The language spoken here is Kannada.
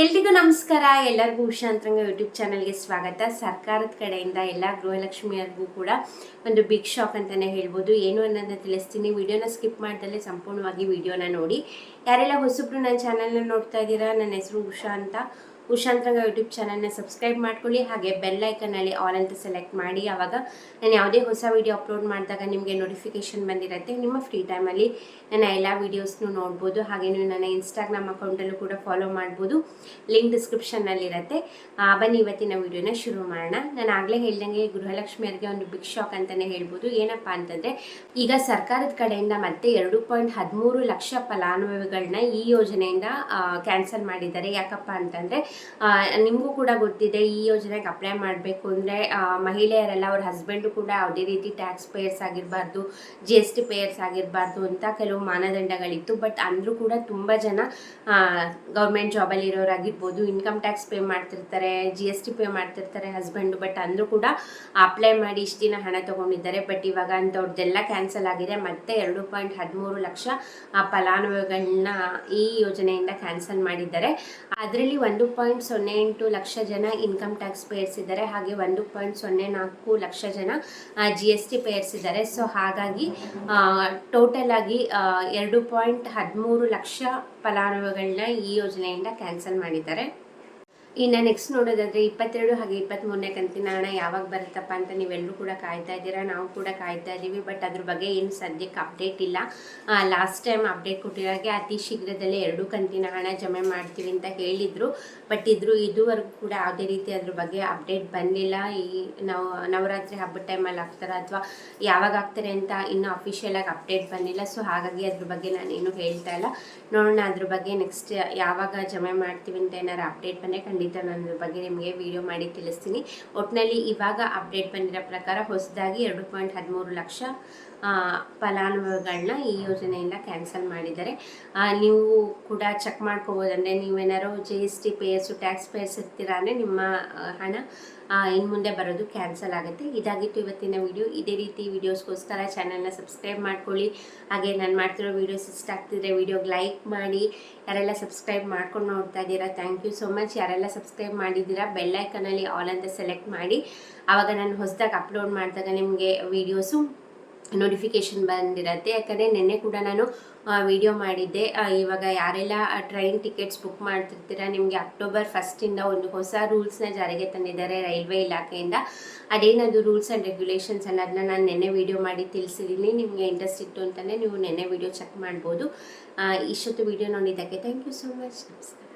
ಎಲ್ರಿಗೂ ನಮಸ್ಕಾರ. ಎಲ್ಲರಿಗೂ ಉಷಾ ಅಂತರಂಗ ಯೂಟ್ಯೂಬ್ ಚಾನಲ್ಗೆ ಸ್ವಾಗತ. ಸರ್ಕಾರದ ಕಡೆಯಿಂದ ಎಲ್ಲ ಗೃಹಲಕ್ಷ್ಮಿಯರಿಗೂ ಕೂಡ ಒಂದು ಬಿಗ್ ಶಾಕ್ ಅಂತಲೇ ಹೇಳ್ಬೋದು. ಏನು ಅನ್ನೋದನ್ನ ತಿಳಿಸ್ತೀನಿ. ವಿಡಿಯೋನ ಸ್ಕಿಪ್ ಮಾಡ್ದಲ್ಲೇ ಸಂಪೂರ್ಣವಾಗಿ ವಿಡಿಯೋನ ನೋಡಿ. ಯಾರೆಲ್ಲ ಹೊಸಬ್ರು ನನ್ನ ಚಾನಲ್ನ ನೋಡ್ತಾ ಇದ್ದೀರಾ? ನನ್ನ ಹೆಸರು ಉಷಾ ಅಂತ. ಉಷಾಂತರಂಗ ಯೂಟ್ಯೂಬ್ ಚಾನಲ್ನ ಸಬ್ಸ್ಕ್ರೈಬ್ ಮಾಡ್ಕೊಳ್ಳಿ ಹಾಗೆ ಬೆಲ್ ಐಕನಲ್ಲಿ ಆಲ್ ಅಂತ ಸೆಲೆಕ್ಟ್ ಮಾಡಿ ಆವಾಗ ನಾನು ಯಾವುದೇ ಹೊಸ ವಿಡಿಯೋ ಅಪ್ಲೋಡ್ ಮಾಡಿದಾಗ ನಿಮಗೆ ನೋಟಿಫಿಕೇಶನ್ ಬಂದಿರುತ್ತೆ. ನಿಮ್ಮ ಫ್ರೀ ಟೈಮಲ್ಲಿ ನನ್ನ ಎಲ್ಲ ವೀಡಿಯೋಸ್ನು ನೋಡ್ಬೋದು. ಹಾಗೆ ನೀವು ನನ್ನ ಇನ್ಸ್ಟಾಗ್ರಾಮ್ ಅಕೌಂಟಲ್ಲೂ ಕೂಡ ಫಾಲೋ ಮಾಡ್ಬೋದು. ಲಿಂಕ್ ಡಿಸ್ಕ್ರಿಪ್ಷನ್ನಲ್ಲಿರುತ್ತೆ ಬನ್ನಿ ಇವತ್ತಿನ ವಿಡಿಯೋನ ಶುರು ಮಾಡೋಣ. ನಾನು ಆಗಲೇ ಹೇಳ್ದಂಗೆ ಗೃಹಲಕ್ಷ್ಮಿಯರಿಗೆ ಒಂದು ಬಿಗ್ ಶಾಕ್ ಅಂತಲೇ ಹೇಳ್ಬೋದು. ಏನಪ್ಪ ಅಂತಂದರೆ, ಈಗ ಸರ್ಕಾರದ ಕಡೆಯಿಂದ ಮತ್ತೆ ಎರಡು ಪಾಯಿಂಟ್ ಹದಿಮೂರು ಲಕ್ಷ ಫಲಾನುಭವಿಗಳನ್ನ ಈ ಯೋಜನೆಯಿಂದ ಕ್ಯಾನ್ಸಲ್ ಮಾಡಿದ್ದಾರೆ. ಯಾಕಪ್ಪ ಅಂತಂದರೆ ನಿಮಗೂ ಕೂಡ ಗೊತ್ತಿದೆ, ಈ ಯೋಜನೆಗೆ ಅಪ್ಲೈ ಮಾಡಬೇಕು ಅಂದರೆ ಮಹಿಳೆಯರೆಲ್ಲ ಅವ್ರ ಹಸ್ಬೆಂಡು ಕೂಡ ಯಾವುದೇ ರೀತಿ ಟ್ಯಾಕ್ಸ್ ಪೇಯರ್ಸ್ ಆಗಿರಬಾರ್ದು ಜಿ ಎಸ್ ಟಿ ಪೇಯರ್ಸ್ ಆಗಿರಬಾರ್ದು ಅಂತ ಕೆಲವು ಮಾನದಂಡಗಳಿತ್ತು. ಬಟ್ ಅಂದರೂ ಕೂಡ ತುಂಬ ಜನ ಗೌರ್ಮೆಂಟ್ ಜಾಬಲ್ಲಿ ಇರೋರಾಗಿರ್ಬೋದು ಇನ್ಕಮ್ ಟ್ಯಾಕ್ಸ್ ಪೇ ಮಾಡ್ತಿರ್ತಾರೆ ಜಿ ಎಸ್ ಟಿ ಪೇ ಮಾಡ್ತಿರ್ತಾರೆ ಹಸ್ಬೆಂಡು ಬಟ್ ಅಂದರೂ ಕೂಡ ಅಪ್ಲೈ ಮಾಡಿ ಇಷ್ಟು ದಿನ ಹಣ ತೊಗೊಂಡಿದ್ದಾರೆ. ಬಟ್ ಇವಾಗ ಅಂಥವ್ರದ್ದೆಲ್ಲ ಕ್ಯಾನ್ಸಲ್ ಆಗಿದೆ. ಮತ್ತೆ ಎರಡು ಪಾಯಿಂಟ್ ಹದಿಮೂರು ಲಕ್ಷ ಫಲಾನುಭವಿಗಳನ್ನ ಈ ಯೋಜನೆಯಿಂದ ಕ್ಯಾನ್ಸಲ್ ಮಾಡಿದ್ದಾರೆ. ಅದರಲ್ಲಿ ಒಂದು ಸೊನ್ನೆ ಎಂಟು ಲಕ್ಷ ಜನ ಇನ್ಕಮ್ ಟ್ಯಾಕ್ಸ್ ಪೇಯರ್ಸ್ ಇದ್ದಾರೆ. ಹಾಗೆ ಒಂದು ಪಾಯಿಂಟ್ ಸೊನ್ನೆ ನಾಲ್ಕು ಲಕ್ಷ ಜನ ಜಿ ಎಸ್ ಟಿ ಪೇಯರ್ಸ್ ಇದ್ದಾರೆ. ಸೊ ಹಾಗಾಗಿ ಟೋಟಲ್ ಆಗಿ ಎರಡು ಪಾಯಿಂಟ್ ಹದಿಮೂರು ಲಕ್ಷ ಫಲಾನುಭವಿಗಳನ್ನ ಈ ಯೋಜನೆಯಿಂದ ಕ್ಯಾನ್ಸಲ್ ಮಾಡಿದ್ದಾರೆ. ಇನ್ನು ನೆಕ್ಸ್ಟ್ ನೋಡೋದಾದ್ರೆ ಇಪ್ಪತ್ತೆರಡು ಹಾಗೆ ಇಪ್ಪತ್ತ್ಮೂರನೇ ಕಂತಿನ ಹಣ ಯಾವಾಗ ಬರುತ್ತಪ್ಪ ಅಂತ ನೀವೆಲ್ಲರೂ ಕೂಡ ಕಾಯ್ತಾ ಇದ್ದೀರಾ? ನಾವು ಕೂಡ ಕಾಯ್ತಾ ಇದ್ದೀವಿ ಬಟ್ ಅದ್ರ ಬಗ್ಗೆ ಏನು ಸದ್ಯಕ್ಕೆ ಅಪ್ಡೇಟ್ ಇಲ್ಲ. ಲಾಸ್ಟ್ ಟೈಮ್ ಅಪ್ಡೇಟ್ ಕೊಟ್ಟಿರೋಗೆ ಅತಿ ಶೀಘ್ರದಲ್ಲೇ ಎರಡು ಕಂತಿನ ಹಣ ಜಮೆ ಮಾಡ್ತೀವಿ ಅಂತ ಹೇಳಿದರು. ಬಟ್ ಇದ್ರೂ, ಇದುವರೆಗೂ ಕೂಡ ಯಾವುದೇ ರೀತಿ ಅದ್ರ ಬಗ್ಗೆ ಅಪ್ಡೇಟ್ ಬಂದಿಲ್ಲ. ಈ ನಾವು, ನವರಾತ್ರಿ ಹಬ್ಬದ ಟೈಮಲ್ಲಿ ಆಗ್ತಾರೆ ಅಥವಾ ಯಾವಾಗ ಆಗ್ತಾರೆ ಅಂತ ಇನ್ನೂ ಅಫಿಷಿಯಲಾಗಿ ಅಪ್ಡೇಟ್ ಬಂದಿಲ್ಲ. ಸೊ ಹಾಗಾಗಿ ಅದ್ರ ಬಗ್ಗೆ ನಾನೇನು ಹೇಳ್ತಾ ಇಲ್ಲ. ನೋಡೋಣ, ಅದ್ರ ಬಗ್ಗೆ ನೆಕ್ಸ್ಟ್ ಯಾವಾಗ ಜಮೆ ಮಾಡ್ತೀವಿ ಅಂತ ಏನಾರು ಅಪ್ಡೇಟ್ ಬಂದರೆ ಖಂಡಿತ ನಾನು ನನ್ನ ಬಗ್ಗೆ ನಿಮಗೆ ವಿಡಿಯೋ ಮಾಡಿ ತಿಳಿಸ್ತೀನಿ. ಒಟ್ಟಿನಲ್ಲಿ ಇವಾಗ ಅಪ್ಡೇಟ್ ಬಂದಿರೋ ಪ್ರಕಾರ ಹೊಸದಾಗಿ ಎರಡು ಪಾಯಿಂಟ್ ಹದಿಮೂರು ಲಕ್ಷ ಫಲಾನುಭವಿಗಳನ್ನ ಈ ಯೋಜನೆಯಿಂದ ಕ್ಯಾನ್ಸಲ್ ಮಾಡಿದ್ದಾರೆ. ನೀವು ಕೂಡ ಚೆಕ್ ಮಾಡ್ಕೋಬೋದು ಅಂದರೆ ನೀವೇನಾದ್ರು G S T payers tax payers ಇರ್ತೀರ ಅಂದರೆ ನಿಮ್ಮ ಹಣ ಇನ್ನು ಮುಂದೆ ಬರೋದು ಕ್ಯಾನ್ಸಲ್ ಆಗುತ್ತೆ. ಇದಾಗಿತ್ತು ಇವತ್ತಿನ ವಿಡಿಯೋ ಇದೇ ರೀತಿ ವಿಡಿಯೋಸ್ಗೋಸ್ಕರ ಚಾನಲ್ನ ಸಬ್ಸ್ಕ್ರೈಬ್ ಮಾಡ್ಕೊಳ್ಳಿ. ಹಾಗೆ ನಾನು ಮಾಡ್ತಿರೋ ವೀಡಿಯೋಸ್ ಇಷ್ಟ ಆಗ್ತಿದ್ರೆ ವೀಡಿಯೋಗೆ ಲೈಕ್ ಮಾಡಿ. ಯಾರೆಲ್ಲ ಸಬ್ಸ್ಕ್ರೈಬ್ ಮಾಡ್ಕೊಂಡು ನೋಡ್ತಾ ಇದ್ದೀರಾ ಥ್ಯಾಂಕ್ ಯು ಸೊ ಮಚ್ ಯಾರೆಲ್ಲ ಸಬ್ಸ್ಕ್ರೈಬ್ ಮಾಡಿದ್ದೀರಾ ಬೆಲ್ಲೈಕನಲ್ಲಿ ಆಲ್ ಅಂತ ಸೆಲೆಕ್ಟ್ ಮಾಡಿ. ಆವಾಗ ನಾನು ಹೊಸದಾಗಿ ಅಪ್ಲೋಡ್ ಮಾಡಿದಾಗ ನಿಮಗೆ ವೀಡಿಯೋಸು ನೋಟಿಫಿಕೇಶನ್ ಬಂದಿರತ್ತೆ. ಯಾಕಂದರೆ ನಿನ್ನೆ ಕೂಡ ನಾನು ವಿಡಿಯೋ ಮಾಡಿದ್ದೆ. ಇವಾಗ ಯಾರೆಲ್ಲ ಟ್ರೈನ್ ಟಿಕೆಟ್ಸ್ ಬುಕ್ ಮಾಡ್ತಿರ್ತೀರ, ನಿಮಗೆ ಅಕ್ಟೋಬರ್ ಫಸ್ಟಿಂದ ಒಂದು ಹೊಸ ರೂಲ್ಸ್ನ ಜಾರಿಗೆ ತಂದಿದ್ದಾರೆ ರೈಲ್ವೆ ಇಲಾಖೆಯಿಂದ. ಅದೇನದು ರೂಲ್ಸ್ ಆ್ಯಂಡ್ ರೆಗ್ಯುಲೇಷನ್ಸ್ ಅನ್ನೋದನ್ನ ನಾನು ನೆನ್ನೆ ವಿಡಿಯೋ ಮಾಡಿ ತಿಳಿಸಿದ್ದೀನಿ ನಿಮಗೆ ಇಂಟ್ರೆಸ್ಟ್ ಇತ್ತು ಅಂತಲೇ ನೀವು ನೆನ್ನೆ ವಿಡಿಯೋ ಚೆಕ್ ಮಾಡ್ಬೋದು. ಇಷ್ಟೊತ್ತು ವಿಡಿಯೋ ನೋಡಿದ್ದಕ್ಕೆ ಥ್ಯಾಂಕ್ ಯು ಸೋ ಮಚ್ ನಮಸ್ಕಾರ.